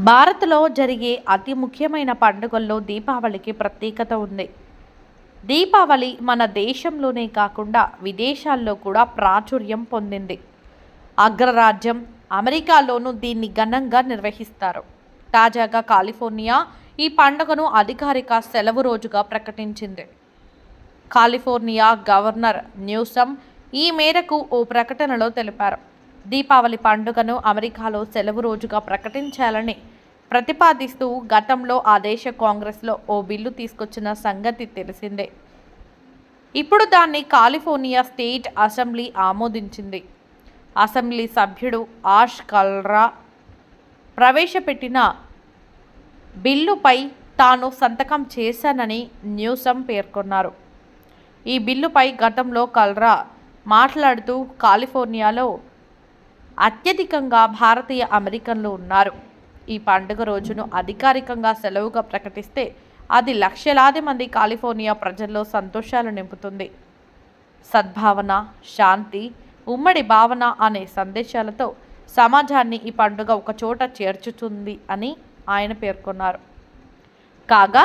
భారత్లో జరిగే అతి ముఖ్యమైన పండుగల్లో దీపావళికి ప్రత్యేకత ఉంది. దీపావళి మన దేశంలోనే కాకుండా విదేశాల్లో కూడా ప్రాచుర్యం పొందింది. అగ్రరాజ్యం అమెరికాలోనూ దీన్ని ఘనంగా నిర్వహిస్తారు. తాజాగా కాలిఫోర్నియా ఈ పండుగను అధికారిక సెలవు రోజుగా ప్రకటించింది. కాలిఫోర్నియా గవర్నర్ న్యూసమ్ ఈ మేరకు ఓ ప్రకటనలో తెలిపారు. దీపావళి పండుగను అమెరికాలో సెలవు రోజుగా ప్రకటించాలని ప్రతిపాదిస్తూ గతంలో ఆ దేశ కాంగ్రెస్లో ఓ బిల్లు తీసుకొచ్చిన సంగతి తెలిసిందే. ఇప్పుడు దాన్ని కాలిఫోర్నియా స్టేట్ అసెంబ్లీ ఆమోదించింది. అసెంబ్లీ సభ్యుడు ఆష్ కల్రా ప్రవేశపెట్టిన బిల్లుపై తాను సంతకం చేశానని న్యూసం పేర్కొన్నారు. ఈ బిల్లుపై గతంలో కల్రా మాట్లాడుతూ కాలిఫోర్నియాలో అత్యధికంగా భారతీయ అమెరికన్లు ఉన్నారు. ఈ పండుగ రోజును అధికారికంగా సెలవుగా ప్రకటిస్తే అది లక్షలాది మంది కాలిఫోర్నియా ప్రజల్లో సంతోషాలు నింపుతుంది. సద్భావన శాంతి ఉమ్మడి భావన అనే సందేశాలతో సమాజాన్ని ఈ పండుగ ఒకచోట చేర్చుతుంది అని ఆయన పేర్కొన్నారు. కాగా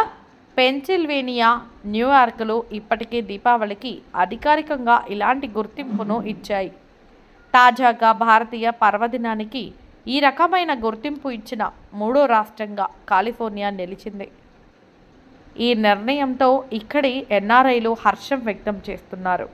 పెన్సిల్వేనియా న్యూయార్క్లో ఇప్పటికే దీపావళికి అధికారికంగా ఇలాంటి గుర్తింపును ఇచ్చాయి. తాజాగా భారతీయ పర్వదినానికి ఈ రకమైన గుర్తింపు ఇచ్చిన మూడో రాష్ట్రంగా కాలిఫోర్నియా నిలిచింది. ఈ నిర్ణయంతో ఇక్కడి ఎన్ఆర్ఐలు హర్షం వ్యక్తం చేస్తున్నారు.